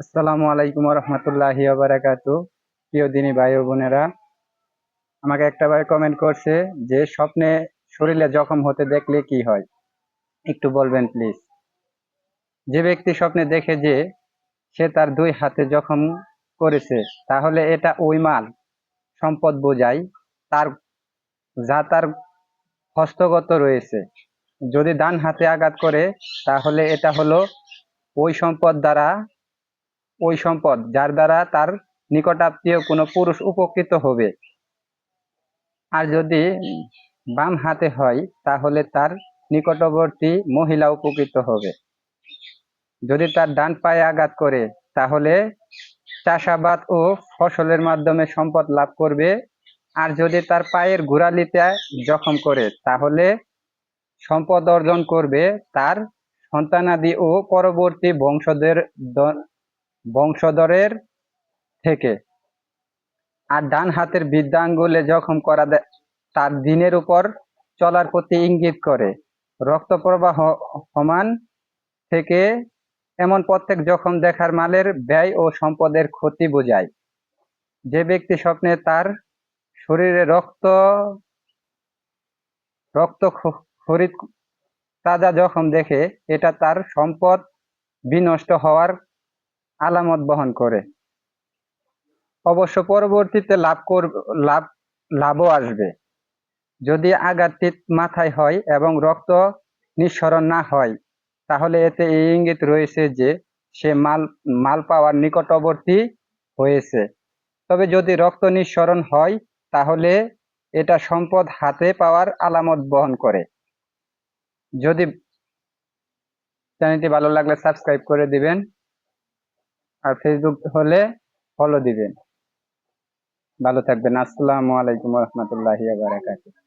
আসসালামু আলাইকুম রহমতুল্লাহি বারাকাতু প্রিয় দিনী ভাই ও বোনেরা, আমাকে একটা ভাই কমেন্ট করছে যে, স্বপ্নে শরীরে জখম হতে দেখলে কি হয়? একটু বলবেন প্লিজ যে ব্যক্তি স্বপ্নে দেখে যে, সে তার দুই হাতে জখম করেছে, তাহলে এটা ওই মাল, সম্পদ বোঝায় তার যা তার হস্তগত রয়েছে। যদি ডান হাতে আঘাত করে, তাহলে এটা হলো ওই সম্পদ দ্বারা ওই সম্পদ, যার দ্বারা তার নিকটাত্মীয় কোনো পুরুষ উপকৃত হবে। আর যদি বাম হাতে হয়, তাহলে তার নিকটবর্তী মহিলা উপকৃত হবে। যদি তার ডান পায়ে আঘাত করে, তাহলে চাষাবাদ ও ফসলের মাধ্যমে সম্পদ লাভ করবে। আর যদি তার পায়ের গোড়ালিতে জখম করে, তাহলে সম্পদ অর্জন করবে। তার সন্তানাদি ও পরবর্তী বংশধর বংশধরের থেকে। আর ডান হাতের বৃদ্ধাঙ্গুলে জখম করা তার দিনের উপর চলার প্রতি ইঙ্গিত করে। রক্ত প্রবাহ সমান থেকে এমন প্রত্যেক জখম দেখার মালের ব্যয় ও সম্পদের ক্ষতি বোঝায়। যে ব্যক্তি স্বপ্নে তার শরীরে রক্ত রক্ত তাজা জখম দেখে, এটা তার সম্পদ বিনষ্ট হওয়ার আলামত বহন করে। অবশ্য পরবর্তীতে লাভ কর, লাভ, লাভও আসবে। যদি আঘাতটি মাথায় হয় এবং রক্ত নিঃসরণ না হয়, তাহলে এতে এই ইঙ্গিত রয়েছে যে সে মাল মাল পাওয়ার নিকটবর্তী হয়েছে। তবে যদি রক্ত নিঃসরণ হয়, তাহলে এটা সম্পদ হাতে পাওয়ার আলামত বহন করে। যদি চ্যানেলটি ভালো লাগলে সাবস্ক্রাইব করে দিবেন। আর ফেসবুক হলে ফলো দিবেন। ভালো থাকবেন। আসসালামু আলাইকুম রহমতুল্লাহ বারাকাতুহ।